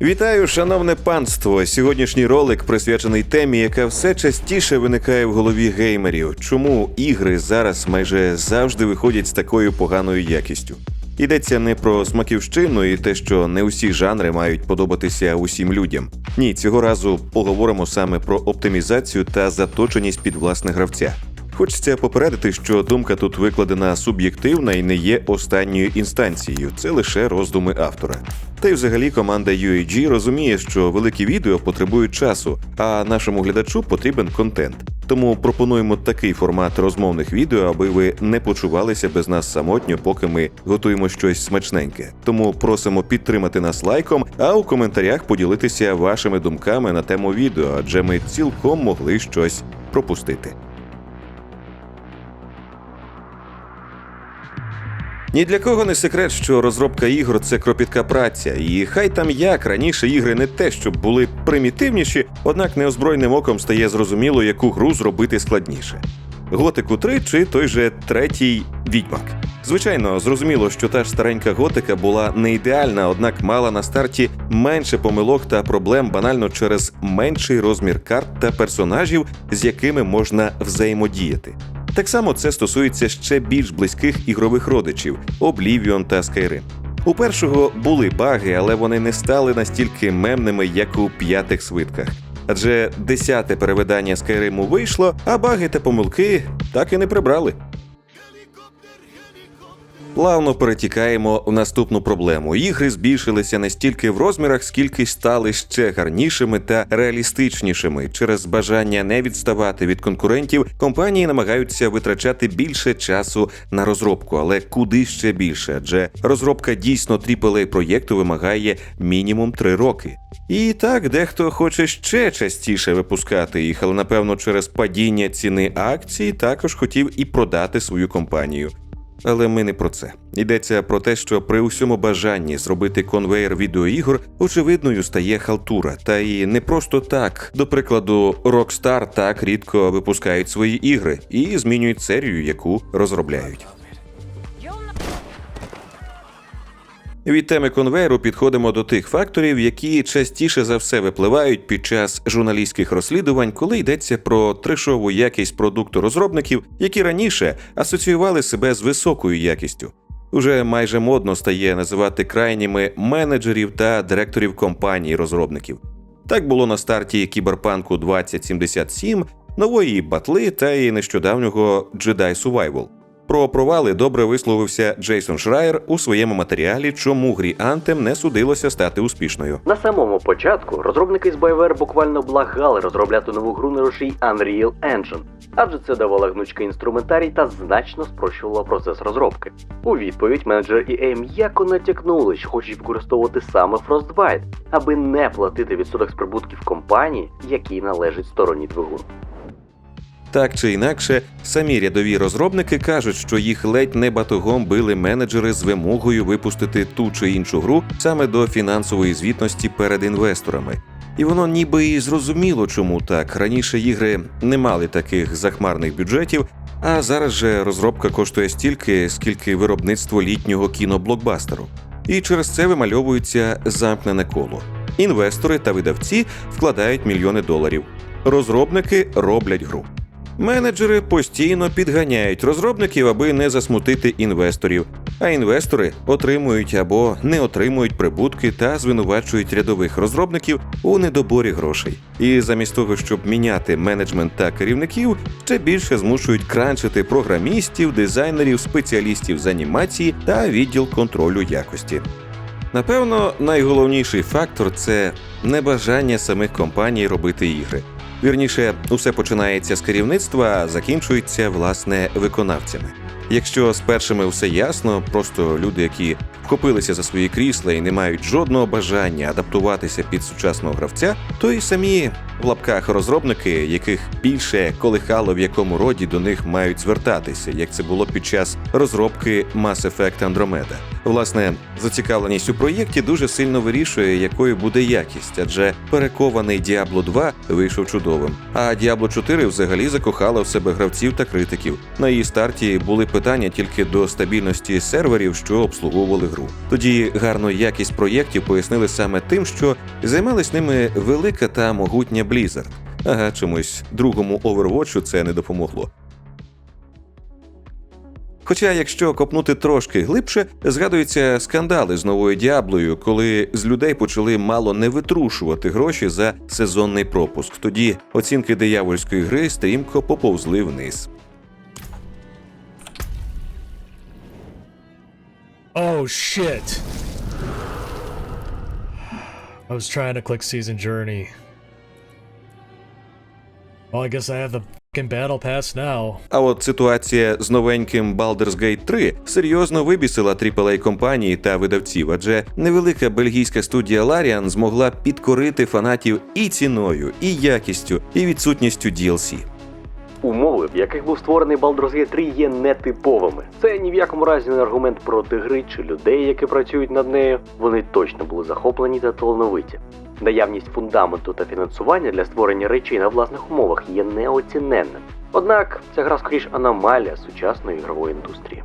Вітаю, шановне панство! Сьогоднішній ролик присвячений темі, яка все частіше виникає в голові геймерів. Чому ігри зараз майже завжди виходять з такою поганою якістю? Йдеться не про смаківщину і те, що не усі жанри мають подобатися усім людям. Ні, цього разу поговоримо саме про оптимізацію та заточеність під власне гравця. Хочеться попередити, що думка тут викладена суб'єктивна і не є останньою інстанцією, це лише роздуми автора. Та й взагалі команда UAG розуміє, що великі відео потребують часу, а нашому глядачу потрібен контент. Тому пропонуємо такий формат розмовних відео, аби ви не почувалися без нас самотньо, поки ми готуємо щось смачненьке. Тому просимо підтримати нас лайком, а у коментарях поділитися вашими думками на тему відео, адже ми цілком могли щось пропустити. Ні для кого не секрет, що розробка ігор це кропітка праця, і хай там як раніше ігри не те, щоб були примітивніші, однак неозброєним оком стає зрозуміло, яку гру зробити складніше. Готику 3 чи той же третій відьмак. Звичайно, зрозуміло, що та ж старенька готика була не ідеальна, однак мала на старті менше помилок та проблем банально через менший розмір карт та персонажів, з якими можна взаємодіяти. Так само це стосується ще більш близьких ігрових родичів Oblivion та Skyrim. У першого були баги, але вони не стали настільки мемними, як у п'ятих свитках. Адже десяте перевидання Скайриму вийшло, а баги та помилки так і не прибрали. Плавно перетікаємо в наступну проблему. Ігри збільшилися не стільки в розмірах, скільки стали ще гарнішими та реалістичнішими. Через бажання не відставати від конкурентів, компанії намагаються витрачати більше часу на розробку, але куди ще більше? Адже розробка дійсно aaa проєкту вимагає мінімум 3 роки. І так, дехто хоче ще частіше випускати їх, але напевно через падіння ціни акцій також хотів і продати свою компанію. Але ми не про це. Йдеться про те, що при усьому бажанні зробити конвейер відеоігор очевидною стає халтура. Та і не просто так. До прикладу, Rockstar так рідко випускають свої ігри і змінюють серію, яку розробляють. Від теми конвейеру підходимо до тих факторів, які частіше за все випливають під час журналістських розслідувань, коли йдеться про трешову якість продукту розробників, які раніше асоціювали себе з високою якістю. Уже майже модно стає називати крайніми менеджерів та директорів компаній розробників. Так було на старті кіберпанку 2077, нової батли та і нещодавнього Jedi Survival. Про провали добре висловився Джейсон Шрайер у своєму матеріалі, чому грі Anthem не судилося стати успішною. На самому початку розробники з BioWare буквально благали розробляти нову гру на рушій Unreal Engine, адже це давало гнучкий інструментарій та значно спрощувало процес розробки. У відповідь менеджер EA м'яко натякнули, що хочуть використовувати саме Frostbite, аби не платити відсоток з прибутків компанії, якій належить стороні двигун. Так чи інакше, самі рядові розробники кажуть, що їх ледь не батогом били менеджери з вимогою випустити ту чи іншу гру саме до фінансової звітності перед інвесторами. І воно ніби і зрозуміло, чому так. Раніше ігри не мали таких захмарних бюджетів, а зараз же розробка коштує стільки, скільки виробництво літнього кіноблокбастеру. І через це вимальовується замкнене коло. Інвестори та видавці вкладають мільйони доларів. Розробники роблять гру. Менеджери постійно підганяють розробників, аби не засмутити інвесторів, а інвестори отримують або не отримують прибутки та звинувачують рядових розробників у недоборі грошей. І замість того, щоб міняти менеджмент та керівників, ще більше змушують кранчити програмістів, дизайнерів, спеціалістів з анімації та відділ контролю якості. Напевно, найголовніший фактор це небажання самих компаній робити ігри. Вірніше, усе починається з керівництва, а закінчується власне виконавцями. Якщо з першими все ясно, просто люди, які вхопилися за свої крісла і не мають жодного бажання адаптуватися під сучасного гравця, то й самі в лапках розробники, яких більше колихало в якому роді до них мають звертатися, як це було під час розробки Mass Effect Andromeda. Власне, зацікавленість у проєкті дуже сильно вирішує, якою буде якість, адже перекований Diablo 2 вийшов чудовим. А Diablo 4 взагалі закохала в себе гравців та критиків. На її старті були питання тільки до стабільності серверів, що обслуговували гру. Тоді гарну якість проєктів пояснили саме тим, що займалась ними велика та могутня Blizzard. Ага, чомусь другому Overwatch це не допомогло. Хоча, якщо копнути трошки глибше, згадуються скандали з новою діаблою, коли з людей почали мало не витрушувати гроші за сезонний пропуск. Тоді оцінки диявольської гри стрімко поповзли вниз. Oh shit. I was trying to click season journey. Well, I guess I have the fucking battle pass now. А от ситуація з новеньким Baldur's Gate 3 серйозно вибісила aaa компанії та видавців, адже невелика бельгійська студія Larian змогла підкорити фанатів і ціною, і якістю, і відсутністю DLC. Умови, в яких був створений Baldur's Gate 3, є нетиповими. Це ні в якому разі не аргумент проти гри чи людей, які працюють над нею. Вони точно були захоплені та талановиті. Наявність фундаменту та фінансування для створення речей на власних умовах є неоціненним. Однак ця гра скоріш аномалія сучасної ігрової індустрії.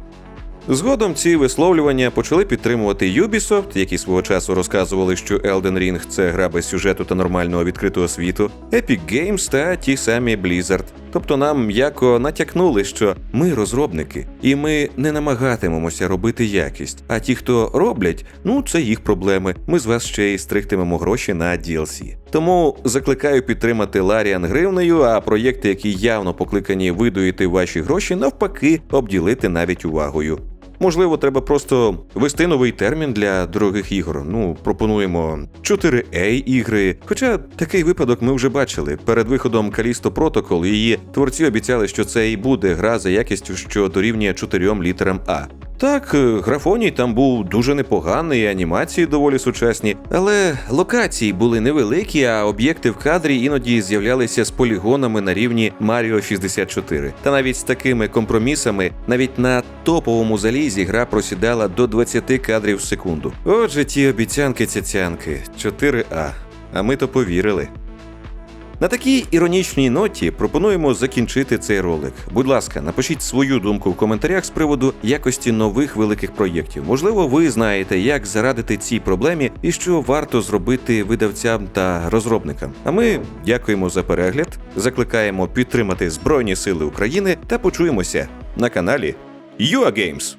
Згодом ці висловлювання почали підтримувати Ubisoft, які свого часу розказували, що Elden Ring – це гра без сюжету та нормального відкритого світу, Epic Games та ті самі Blizzard. Тобто нам м'яко натякнули, що ми розробники, і ми не намагатимемося робити якість. А ті, хто роблять, ну це їх проблеми. Ми з вас ще й стригтимемо гроші на DLC. Тому закликаю підтримати Ларіан гривнею, а проєкти, які явно покликані видоїти ваші гроші, навпаки, обділити навіть увагою. Можливо, треба просто вести новий термін для дорогих ігор. Ну, пропонуємо 4A ігри. Хоча такий випадок ми вже бачили. Перед виходом Callisto Protocol її творці обіцяли, що це і буде гра за якістю, що дорівнює чотирьом літерам А. Так, е, графоній там був дуже непоганий, анімації доволі сучасні, але локації були невеликі, а об'єкти в кадрі іноді з'являлися з полігонами на рівні Mario 64. Та навіть з такими компромісами, навіть на топовому залізі гра просідала до 20 кадрів в секунду. Отже, ті обіцянки цяцянки 4А. А ми то повірили. На такій іронічній ноті пропонуємо закінчити цей ролик. Будь ласка, напишіть свою думку в коментарях з приводу якості нових великих проєктів. Можливо, ви знаєте, як зарадити цій проблемі і що варто зробити видавцям та розробникам. А ми дякуємо за перегляд, закликаємо підтримати Збройні Сили України та почуємося на каналі UA Games.